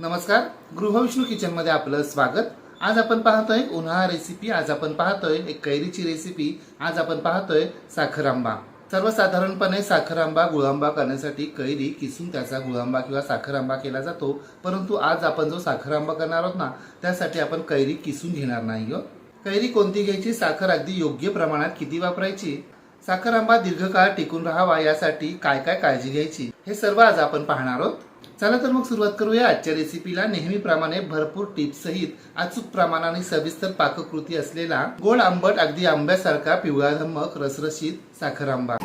नमस्कार गृहविष्णू किचनमध्ये आपलं स्वागत. आज आपण पाहतोय उन्हाळा रेसिपी आज आपण पाहतोय एक कैरीची रेसिपी आज आपण पाहतोय साखर आंबा सर्वसाधारणपणे साखर आंबा गुळांबा करण्यासाठी कैरी किसून त्याचा गुळांबा किंवा साखर आंबा केला जातो. परंतु आज आपण जो साखर आंबा करणार आहोत ना त्यासाठी आपण कैरी किसून घेणार नाही हो कैरी कोणती घ्यायची? साखर अगदी योग्य प्रमाणात किती वापरायची? साखर आंबा दीर्घकाळ टिकून राहावा यासाठी काय काय काळजी घ्यायची? हे सर्व आज आपण पाहणार आहोत. चला तर मग सुरुवात करूया आजच्या रेसिपीला नेहमीप्रमाणे भरपूर टिप्स सहित. अचूक प्रमाणाने सविस्तर पाककृती असलेला गोड आंबट अगदी आंब्यासारखा पिवळा धम्मक रसरशीत साखर आंबा.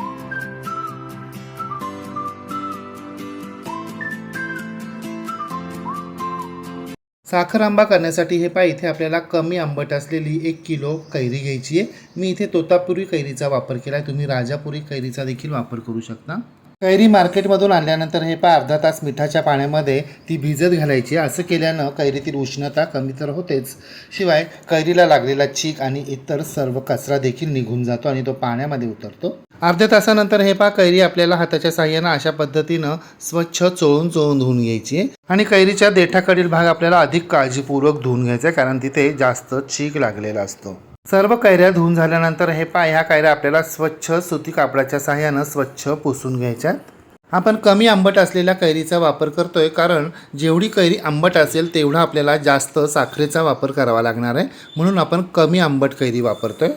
साखर आंबा करण्यासाठी हे पहा इथे आपल्याला कमी आंबट असलेली एक किलो कैरी घ्यायची आहे. मी इथे तोतापुरी कैरीचा वापर केला आहे तुम्ही राजापुरी कैरीचा देखील वापर करू शकता. कैरी मार्केटमधून आणल्यानंतर हे पा अर्धा तास मिठाच्या पाण्यामध्ये ती भिजत घालायची. असं केल्यानं कैरीतील उष्णता कमी तर होतेच. शिवाय कैरीला लागलेला चीक आणि इतर सर्व कचरा देखील निघून जातो आणि तो पाण्यामध्ये उतरतो. अर्ध्या तासानंतर हे पा कैरी आपल्याला हाताच्या साह्यानं अशा पद्धतीनं स्वच्छ चोळून चोळून धुवून घ्यायची. आणि कैरीच्या देठाकडील भाग आपल्याला अधिक काळजीपूर्वक धुवून घ्यायचा आहे कारण तिथे जास्त चीक लागलेला असतो. सर्व कैऱ्या धुवून झाल्यानंतर हे पाय ह्या कैऱ्या आपल्याला स्वच्छ सुती कापडाच्या साह्यानं स्वच्छ पुसून घ्यायच्यात. आपण कमी आंबट असलेल्या कैरीचा वापर करतोय कारण जेवढी कैरी आंबट असेल तेवढा आपल्याला जास्त साखरेचा वापर करावा लागणार आहे. म्हणून आपण कमी आंबट कैरी वापरतोय.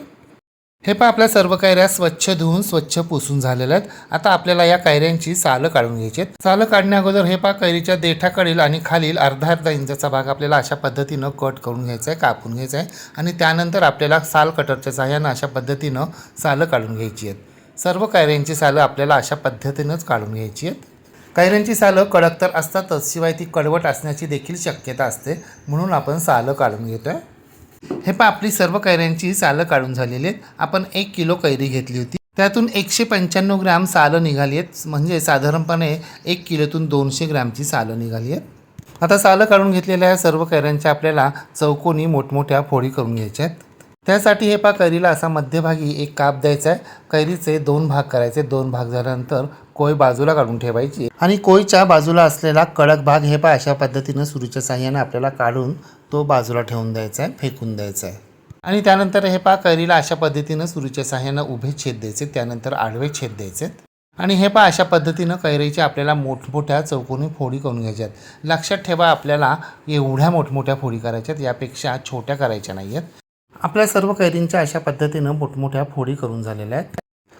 हे पहा आपल्या सर्व कैऱ्या स्वच्छ धुवून स्वच्छ पुसून झालेल्या आहेत. आता आपल्याला या कैऱ्यांची सालं काढून घ्यायची आहेत. सालं काढण्या अगोदर हे पहा कैरीच्या देठाकडील आणि खालील अर्धा अर्धा इंचाचा भाग आपल्याला अशा पद्धतीनं कट करून घ्यायचा आहे कापून घ्यायचा आहे. आणि त्यानंतर आपल्याला साल कटरच्या सहाय्यानं अशा पद्धतीनं सालं काढून घ्यायची आहेत. सर्व कैऱ्यांची सालं आपल्याला अशा पद्धतीनंच काढून घ्यायची आहेत. कैऱ्यांची सालं कडक तर असतातच शिवाय ती कडवट असण्याची देखील शक्यता असते. म्हणून आपण सालं काढून घेतो आहे हे पहा आपली सर्व कैऱ्यांची सालं काढून झालेली आहेत. आपण एक किलो कैरी घेतली होती. त्यातून एकशे पंच्याण्णव ग्रॅम सालं निघाली आहेत. म्हणजे साधारणपणे एक किलोतून दोनशे ग्रामची सालं निघाली आहेत. आता सालं काढून घेतलेल्या या सर्व कैऱ्यांच्या आपल्याला चौकोनी मोठमोठ्या फोडी करून घ्यायच्या आहेत. त्यासाठी हे पा कैरीला असा मध्यभागी एक काप द्यायचा आहे. कैरीचे दोन भाग करायचे. दोन भाग झाल्यानंतर कोय बाजूला काढून ठेवायची. आणि कोयच्या बाजूला असलेला कडक भाग हे पा अशा पद्धतीनं सुरीच्या साह्याने आपल्याला काढून तो बाजूला ठेवून द्यायचा आहे फेकून द्यायचा आहे. आणि त्यानंतर हे पहा कैरीला अशा पद्धतीनं सुरीच्या साह्यानं उभे छेद द्यायचे त्यानंतर आडवे छेद द्यायचे. आणि हे पहा अशा पद्धतीनं कैरीच्या आपल्याला मोठमोठ्या चौकोनी फोडी करून घ्यायच्यात. लक्षात ठेवा आपल्याला एवढ्या मोठमोठ्या फोडी करायच्यात यापेक्षा छोट्या करायच्या नाही आहेत आपल्या सर्व कैरींच्या अशा पद्धतीनं मोठमोठ्या फोडी करून झालेल्या आहेत.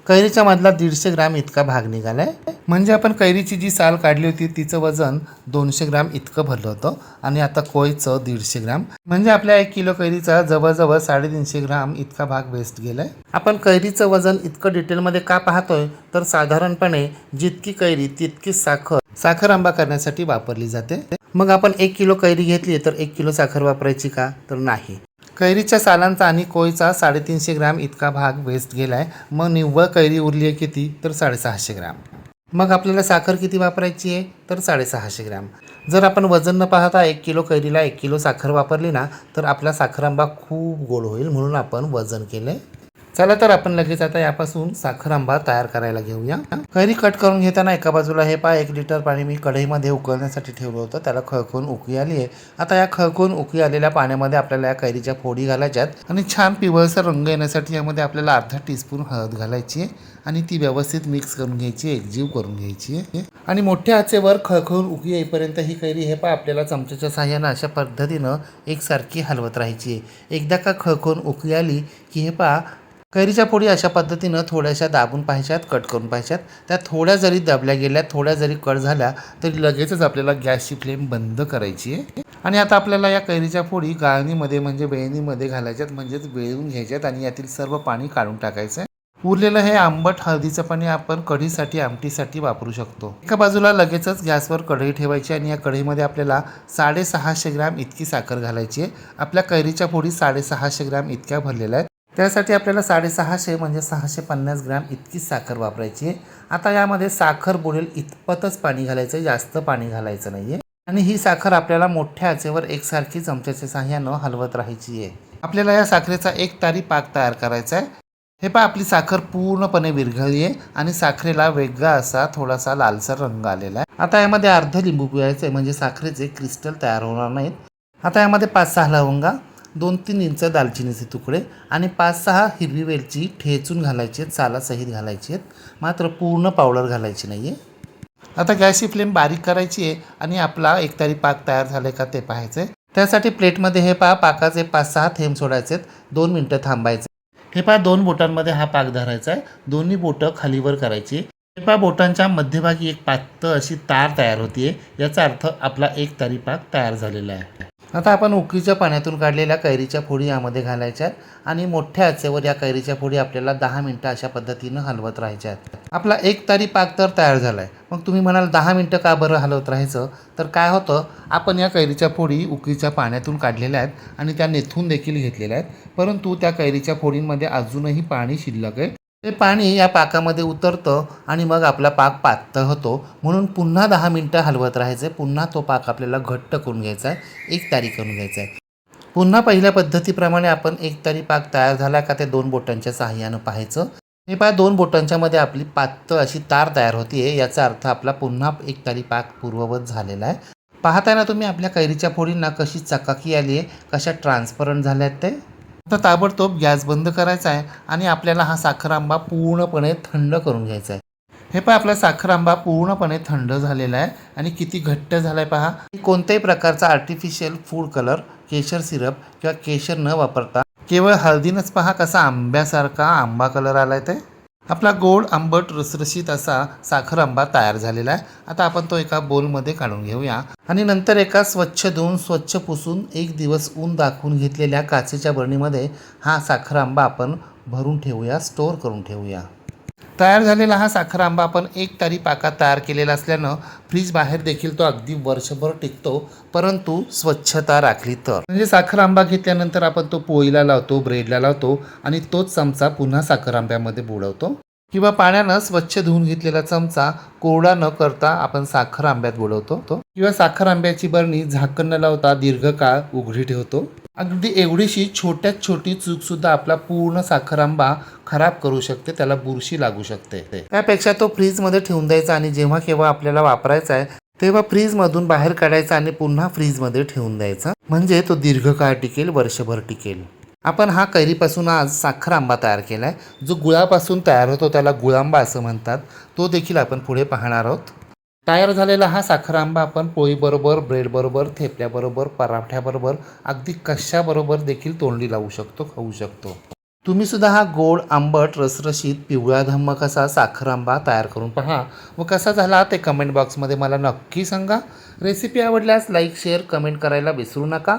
कैरीच्या मधला दीडशे ग्राम इतका भाग निघाला आहे म्हणजे आपण कैरीची जी साल काढली होती तिचं वजन दोनशे ग्राम इतकं भरलं होतं आणि आता कोयचं दीडशे ग्राम. म्हणजे आपल्या एक किलो कैरीचा जवळजवळ साडेतीनशे ग्राम इतका भाग वेस्ट गेलाय. आपण कैरीचं वजन इतकं डिटेलमध्ये का पाहतोय? तर साधारणपणे जितकी कैरी तितकीच साखर. साखर आंबा करण्यासाठी वापरली जाते. मग आपण एक किलो कैरी घेतली तर एक किलो साखर वापरायची का? तर नाही. कैरीच्या सालांचा आणि कोयचा साडेतीनशे ग्राम इतका भाग वेस्ट गेलाय. मग निव्वळ कैरी उरली आहे किती? तर साडेसहाशे ग्राम. मग आपल्याला साखर किती वापरायची आहे? तर साडेसहाशे ग्रॅम. जर आपण वजन न पाहता एक किलो कैरीला एक किलो साखर वापरली ना तर आपला साखर आंबा खूप गोड होईल म्हणून आपण वजन केलं चला तर आपण लगेच आता यापासून साखर आंबा तयार करायला घेऊया. कैरी कट करून घेताना एका बाजूला हे पहा एक लिटर पाणी मी कढईमध्ये उकळण्यासाठी ठेवलं होतं. त्याला खळखून उकळी आली आहे. आता या खळखून उकळी आलेल्या पाण्यामध्ये आपल्याला या कैरीच्या फोडी घालायच्यात आणि छान पिवळसर रंग येण्यासाठी यामध्ये आपल्याला अर्धा टीस्पून हळद घालायची आहे आणि ती व्यवस्थित मिक्स करून घ्यायची एकजीव करून घ्यायची आहे. आणि मोठ्या आचेवर खळखळून उकळी येईपर्यंत ही कैरी हे पहा आपल्याला चमच्याच्या साह्यानं अशा पद्धतीनं एकसारखी हलवत राहायची आहे. एकदा का खळखळून उकळी आली की हे पहा कैरीच्या पोळी अशा पद्धतीनं थोड्याशा दाबून पाहायच्यात कट करून पाहायच्यात त्या थोड्या जरी दाबल्या गेल्या थोड्या जरी कट झाल्या तरी लगेचच आपल्याला गॅसची फ्लेम बंद करायची आहे. आणि आता आपल्याला या कैरीच्या फोडी गाळणीमध्ये म्हणजे वेळणीमध्ये घालायच्यात म्हणजेच वेळून घ्यायच्यात आणि यातील सर्व पाणी काढून टाकायचं आहे. उरलेलं हे आंबट हळदीचं पाणी आपण कढीसाठी आमटीसाठी वापरू शकतो. एका बाजूला लगेचच गॅसवर कढई ठेवायची आणि या कढईमध्ये आपल्याला साडेसहाशे ग्रॅम इतकी साखर घालायची आहे. आपल्या कैरीच्या फोडी साडेसहाशे ग्रॅम इतक्या भरलेल्या आहेत. त्यासाठी आपल्याला साडेसहाशे म्हणजे सहाशे पन्नास ग्रॅम इतकी साखर वापरायची आहे. आता यामध्ये साखर बुडेल इतपतच पाणी घालायचं आहे जास्त पाणी घालायचं नाही आहे आणि ही साखर आपल्याला मोठ्या आचेवर एकसारखी चमच्याच्या साह्यानं हलवत राहायची आहे. आपल्याला या साखरेचा एक तारी पाक तयार करायचा आहे. हे पहा आपली साखर पूर्णपणे विरघळली आहे आणि साखरेला वेगळा असा थोडासा लालसर रंग आलेला आहे. आता यामध्ये अर्ध लिंबू पिळायचं आहे म्हणजे साखरेचे क्रिस्टल तयार होणार नाहीत. आता यामध्ये पाच सहा लवंगा दोन तीन इंच दालचिनीचे तुकडे आणि पाच सहा हिरवी वेलची ठेचून घालायची आहेत सालासहित घालायची आहेत. मात्र पूर्ण पावडर घालायची नाही आहे आता गॅसची फ्लेम बारीक करायची आहे आणि आपला एकतारी पाक तयार झाले का ते पाहायचं आहे त्यासाठी प्लेटमध्ये हे पहा पाकाचे पाच सहा थेंब सोडायचे आहेत. दोन मिनटं थांबायचे हे पहा दोन बोटांमध्ये हा पाक धरायचा आहे. दोन्ही बोटं खालीवर करायची तरीपा बोटांच्या मध्यभागी एक पातळ अशी तार तयार होतीये. याचा अर्थ आपला एक तरीपाक तयार झालेला आहे. आता आपण उकळीच्या पाण्यातून काढलेल्या कैरीच्या फोडी यामध्ये घालायच्या आहेत आणि मोठ्या आचेवर या कैरीच्या फोडी आपल्याला दहा मिनटं अशा पद्धतीनं हलवत राहायच्या आहेत आपला एक तारी पाक तर तयार झाला आहे मग तुम्ही म्हणाल दहा मिनटं का बरं हलवत राहायचं? तर काय होतं आपण या कैरीच्या फोडी उकळीच्या पाण्यातून काढलेल्या आहेत आणि त्या नेथून देखील घेतलेल्या आहेत. परंतु त्या कैरीच्या फोडींमध्ये अजूनही पाणी शिल्लक आहे. ते पाणी या पाकामध्ये उतरतं आणि मग आपला पाक पातळ होतो. म्हणून पुन्हा दहा मिनटं हलवत राहायचं. पुन्हा तो पाक आपल्याला घट्ट करून घ्यायचा आहे. एक तारी करून घ्यायचा आहे. पुन्हा पहिल्या पद्धतीप्रमाणे आपण एक तारी पाक तयार झाला का ते दोन बोटांच्या सहाय्यानं पाहायचं. हे पहा दोन बोटांच्यामध्ये आपली पातळ अशी तार तयार होतीये याचा अर्थ आपला पुन्हा एक तारी पाक पूर्ववत झालेला आहे. पाहताना तुम्ही आपल्या कैरीच्या फोडींना कशी चकाकी आली आहे? कशा ट्रान्सपरंट झाल्या आहेत ते? तर ताबडतोब गॅस बंद करायचा आहे आणि आपल्याला हा साखर आंबा पूर्णपणे थंड करून घ्यायचा आहे. हे पहा आपला साखर आंबा पूर्णपणे थंड झालेला आहे आणि किती घट्ट झाला आहे पहा कोणत्याही प्रकारचा आर्टिफिशियल फूड कलर केशर सिरप किंवा केशर न वापरता केवळ हळदीनच पहा कसा आंब्यासारखा आंबा कलर आलाय ते. आपला गोड आंबट रसरशीत असा साखर आंबा तयार झालेला आहे. आता आपण तो एका बोलमध्ये काढून घेऊया. आणि नंतर एका स्वच्छ धुवून स्वच्छ पुसून एक दिवस ऊन दाखवून घेतलेल्या काचेच्या बरणीमध्ये हा साखर आंबा आपण भरून ठेवूया स्टोअर करून ठेवूया. तयार झालेला हा साखर आंबा आपण एक तारी पाकात तयार केलेला असल्यानं फ्रीज बाहेर देखील तो अगदी वर्षभर टिकतो परंतु स्वच्छता राखली तर. म्हणजे साखर आंबा घेतल्यानंतर आपण तो पोळीला लावतो ब्रेडला लावतो आणि तोच चमचा पुन्हा साखर आंब्यामध्ये बुडवतो. किंवा पाण्यानं स्वच्छ धुवून घेतलेला चमचा कोरडा न करता आपण साखर आंब्यात बुडवतो. तो किंवा साखर आंब्याची बरणी झाकण न लावता दीर्घकाळ उघडी ठेवतो. अगदी एवढीशी छोट्यात छोटी चूक सुद्धा आपला पूर्ण साखर आंबा खराब करू शकते त्याला बुरशी लागू शकते. त्यापेक्षा तो फ्रीजमध्ये ठेवून द्यायचा आणि जेव्हा केव्हा आपल्याला वापरायचा आहे तेव्हा फ्रीजमधून बाहेर काढायचा आणि पुन्हा फ्रीजमध्ये ठेवून द्यायचा. म्हणजे तो दीर्घकाळ टिकेल वर्षभर टिकेल. आपण हा कैरीपासून आज साखर आंबा तयार केला आहे जो गुळापासून तयार होतो त्याला गुळांबा असं म्हणतात. तो देखील आपण पुढे पाहणार आहोत. तयार झालेला हा साखर आंबा आपण पोळीबरोबर ब्रेडबरोबर थेपल्याबरोबर पराठ्याबरोबर अगदी कशाबरोबर देखील तोंडी लावू शकतो खाऊ शकतो. तुम्ही सुद्धा हा गोड आंबट रसरशीत पिवळा धम्मक असा साखर आंबा तयार करून पहा. व कसा झाला ते कमेंट बॉक्समध्ये मला नक्की सांगा. रेसिपी आवडल्यास लाईक शेअर कमेंट करायला विसरू नका.